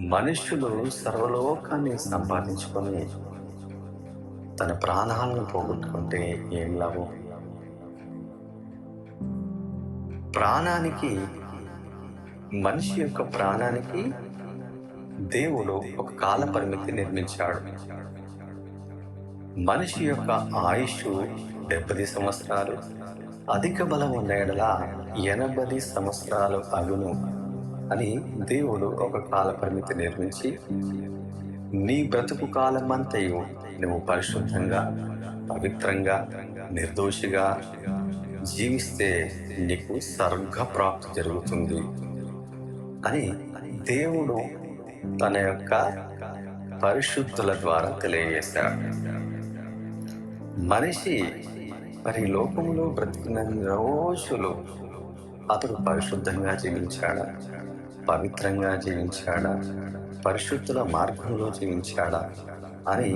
మనుష్యులు సర్వలోకాన్ని సంపాదించుకొని తన ప్రాణాలను పోగొట్టుకుంటే ఏం లాభం? ప్రాణానికి మనిషి యొక్క ప్రాణానికి దేవుడు ఒక కాల పరిమితి నిర్మించాడు. మనిషి యొక్క ఆయుష్ డెబ్బది సంవత్సరాలు అధిక బలం ఉన్న ఎడల ఎనభై సంవత్సరాలు అగును. అని దేవుడు ఒక కాల పరిమితి నిర్మించి నీ బ్రతుకు కాలమంతయు నువ్వు పరిశుద్ధంగా పవిత్రంగా నిర్దోషిగా జీవిస్తే నీకు సర్గ ప్రాప్తి జరుగుతుంది అని దేవుడు తన యొక్క పరిశుద్ధుల ద్వారా తెలియజేశాడు. మనిషి మరి లోకంలో బ్రతికిన రోజులు అతడు పరిశుద్ధంగా జీవించాడా? పవిత్రంగా జీవించాడా? పరిశుద్ధుల మార్గంలో జీవించాడా? అని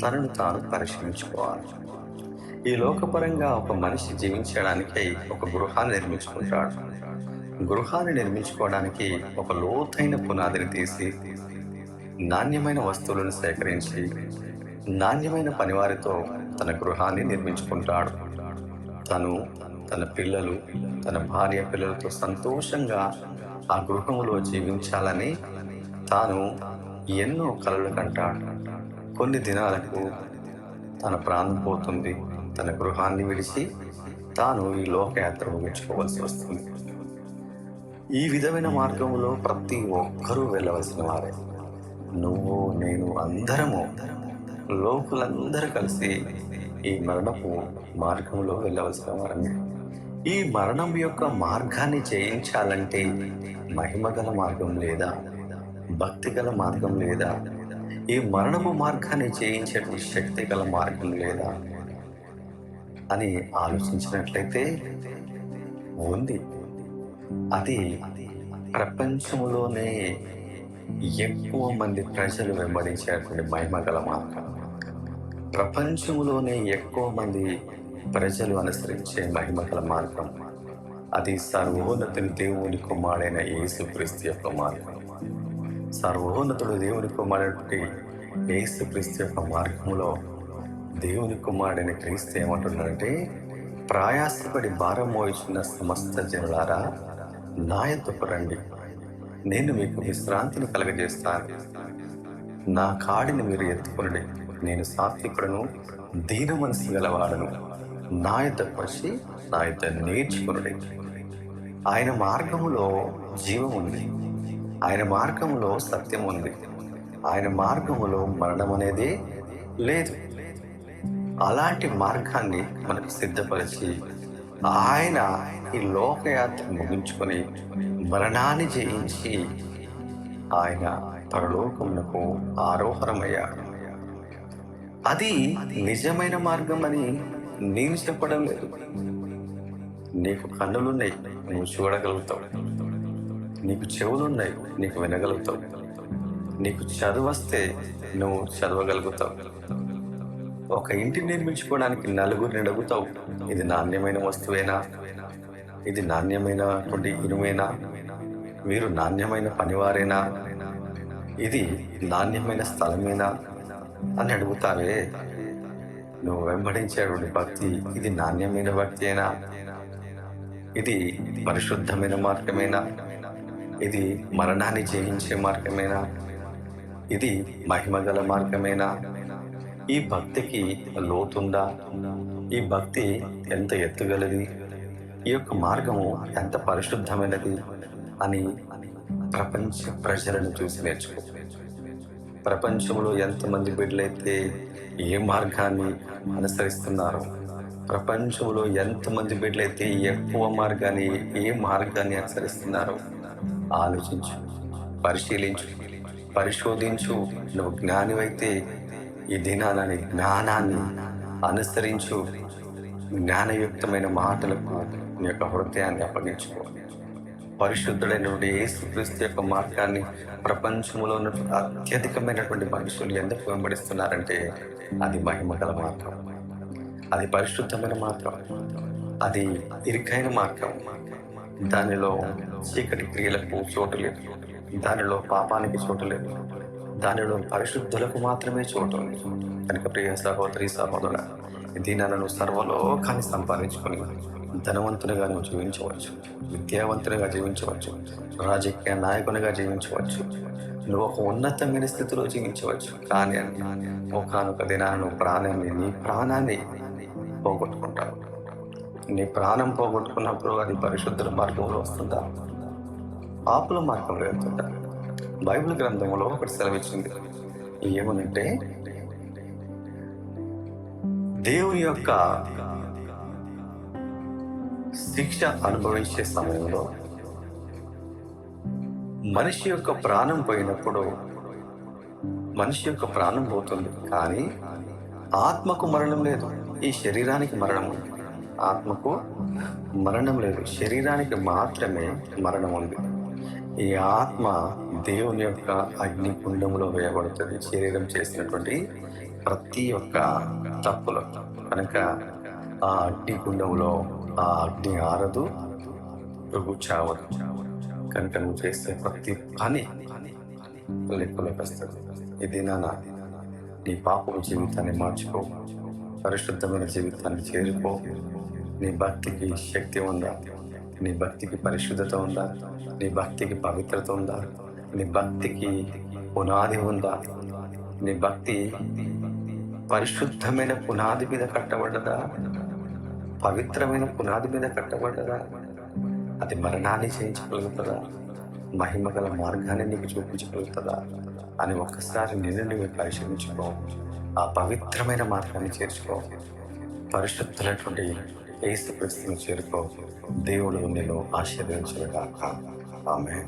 తనను తాను పరిశీలించుకోవాలి. ఈ లోకపరంగా ఒక మనిషి జీవించడానికి ఒక గృహాన్ని నిర్మించుకుంటాడు. గృహాన్ని నిర్మించుకోవడానికి ఒక లోతైన పునాదిని తీసి నాణ్యమైన వస్తువులను సేకరించి నాణ్యమైన పనివారితో తన గృహాన్ని నిర్మించుకుంటాడు. తను తన పిల్లలు తన భార్య పిల్లలతో సంతోషంగా ఆ గృహంలో జీవించాలని తాను ఎన్నో కలలు కంటాడు. కొన్ని దినాలకు తన ప్రాణం పోతుంది. తన గృహాన్ని విడిచి తాను ఈ లోకయాత్ర ముగించుకోవాల్సి వస్తుంది. ఈ విధమైన మార్గంలో ప్రతి ఒక్కరూ వెళ్ళవలసిన వారే. నువ్వు నేను అందరము లోకులందరూ కలిసి ఈ మరణపు మార్గంలో వెళ్ళవలసిన వారమే. ఈ మరణం యొక్క మార్గాన్ని చేయించాలంటే మహిమ గల మార్గం లేదా భక్తి గల మార్గం లేదా ఈ మరణము మార్గాన్ని చేయించే శక్తి గల మార్గం లేదా అని ఆలోచించినట్లయితే ఉంది. అది ప్రపంచంలోనే ఎక్కువ మంది ప్రజలు వెంబడించేటువంటి మహిమ గల మార్గం. ప్రపంచంలోనే ఎక్కువ మంది ప్రజలు అనుసరించే మహిమగల మార్గం. అది సర్వోన్నతుని దేవుని కుమారుడైన యేసుక్రీస్తు యొక్క మార్గం. సర్వోన్నతుడు దేవుని కుమారుడి యేసుక్రీస్తు యొక్క మార్గంలో దేవుని కుమారుడైన క్రీస్తు ఏమంటున్నాడంటే ప్రయాసపడి భారం మోయిచున్న సమస్త జనులారా నా ఎద్దుకు రండి. నేను మీకు విశ్రాంతిని కలగజేస్తాను. నా కాడిని మీరు ఎత్తుకునండి. నేను సాత్వికుడను దీన మనసు గలవాడను. నా యొద్దకు వచ్చి నాయత నేర్చుకునుడి. ఆయన మార్గంలో జీవం ఉంది ఆయన మార్గంలో సత్యం ఉంది ఆయన మార్గంలో మరణం అనేది లేదు. అలాంటి మార్గాన్ని మనకు సిద్ధపరిచి ఆయన ఈ లోకయాత్ర ముగించుకొని మరణాన్ని జయించి ఆయన పరలోకమునకు ఆరోహణమయ్యాడు అది నిజమైన మార్గం అని నేను చెప్పడం లేదు. నీకు కన్నులున్నాయి. నువ్వు చూడగలుగుతావు. నీకు చెవులున్నాయి. నీకు వినగలుగుతావు. నీకు చదువు వస్తే నువ్వు చదవగలుగుతావు. ఒక ఇంటిని నిర్మించుకోవడానికి నలుగురిని అడుగుతావు. ఇది నాణ్యమైన వస్తువేనా? ఇది నాణ్యమైనటువంటి ఇనుమేనా? మీరు నాణ్యమైన పనివారేనా? ఇది నాణ్యమైన స్థలమేనా? అని అడుగుతావే. నువ్వు వెంబడించేటువంటి భక్తి ఇది నాణ్యమైన భక్తి అయినా ఇది పరిశుద్ధమైన మార్గమేనా ఇది మరణాన్ని జయించే మార్గమేనా ఇది మహిమగల మార్గమేనా ఈ భక్తికి లోతుందా? ఈ భక్తి ఎంత ఎత్తుగలది? ఈ యొక్క మార్గము ఎంత పరిశుద్ధమైనది? అని ప్రపంచ ప్రజలను చూసి నేర్చుకో. ప్రపంచంలో ఎంతమంది బిడ్డలైతే ఏ మార్గాన్ని అనుసరిస్తున్నారో? ప్రపంచంలో ఎంతమంది బిడ్డలైతే ఎక్కువ మార్గాన్ని ఏ మార్గాన్ని అనుసరిస్తున్నారో? ఆలోచించు పరిశీలించు పరిశోధించు. నువ్వు జ్ఞానివైతే ఈ దినాలని జ్ఞానాన్ని అనుసరించు. జ్ఞానయుక్తమైన మాటలకు నీ యొక్క హృదయాన్ని అప్పగించుకో. పరిశుద్ధుడైనటువంటి యేసుక్రీస్తు యొక్క మార్గాన్ని ప్రపంచంలో అత్యధికమైనటువంటి మనుషులు ఎందుకు వెంబడిస్తున్నారంటే అది మహిమగల మార్గం. అది పరిశుద్ధమైన మార్గం. అది ఇరుకైన మార్గం. దానిలో చీకటి క్రియలకు చోటు లేదు. దానిలో పాపానికి చోటు లేదు. దానిలో పరిశుద్ధులకు మాత్రమే చోటు ఉంది కనుక ప్రియ సహోదరి సహోదర దీనిలను సర్వలోకాన్ని సంపాదించుకొని ధనవంతునిగా నువ్వు జీవించవచ్చు. విద్యావంతునిగా జీవించవచ్చు. రాజకీయ నాయకునిగా జీవించవచ్చు. నువ్వు ఒక ఉన్నతమైన స్థితిలో జీవించవచ్చు. కానీ ఒకనొక దినాన్ని ప్రాణాన్ని నీ ప్రాణాన్ని పోగొట్టుకుంటావు. నీ ప్రాణం పోగొట్టుకున్నప్పుడు అది పరిశుద్ధుల మార్గంలో వస్తుందా? పాపుల మార్గంలో వెళ్తుందా? బైబిల్ గ్రంథంలో ఒకటి సెలవిచ్చింది. ఏమనంటే దేవుని యొక్క శిక్ష అనుభవించే సమయంలో మనిషి యొక్క ప్రాణం పోయినప్పుడు మనిషి యొక్క ప్రాణం పోతుంది కానీ ఆత్మకు మరణం లేదు. ఈ శరీరానికి మరణం ఉంది. ఆత్మకు మరణం లేదు. శరీరానికి మాత్రమే మరణం ఉంది. ఈ ఆత్మ దేవుని యొక్క అగ్ని కుండంలో వేయబడుతుంది. శరీరం చేసినటువంటి ప్రతి ఒక్క తప్పులు. కనుక ఆ అగ్ని కుండంలో ఆ అగ్ని ఆరదు నువ్వు చావదు. కనుక నువ్వు చేసే ప్రతి పని లెక్కలోకి వస్తుంది. ఇది నాన్న నీ పాపం జీవితాన్ని మార్చుకో. పరిశుద్ధమైన జీవితాన్ని చేరుకో. నీ భక్తికి శక్తి ఉందా? నీ భక్తికి పరిశుద్ధత ఉందా? నీ భక్తికి పవిత్రత ఉందా? నీ భక్తికి పునాది ఉందా? నీ భక్తి పరిశుద్ధమైన పునాది మీద కట్టబడ్డదా? పవిత్రమైన పునాది మీద కట్టబడ్డదా? అది మరణాన్ని చేయించగలుగుతుందా? మహిమ గల మార్గాన్ని నీకు చూపించగలుగుతుందా? అని ఒక్కసారి నిన్ను నువ్వు పరిశీలించుకో. ఆ పవిత్రమైన మార్గాన్ని చేర్చుకో. పరిశుద్ధులైనటువంటి ఏసు క్రీస్తుని చేరుకో. దేవుడు నేను ఆశీర్వదించుగాక ఆమె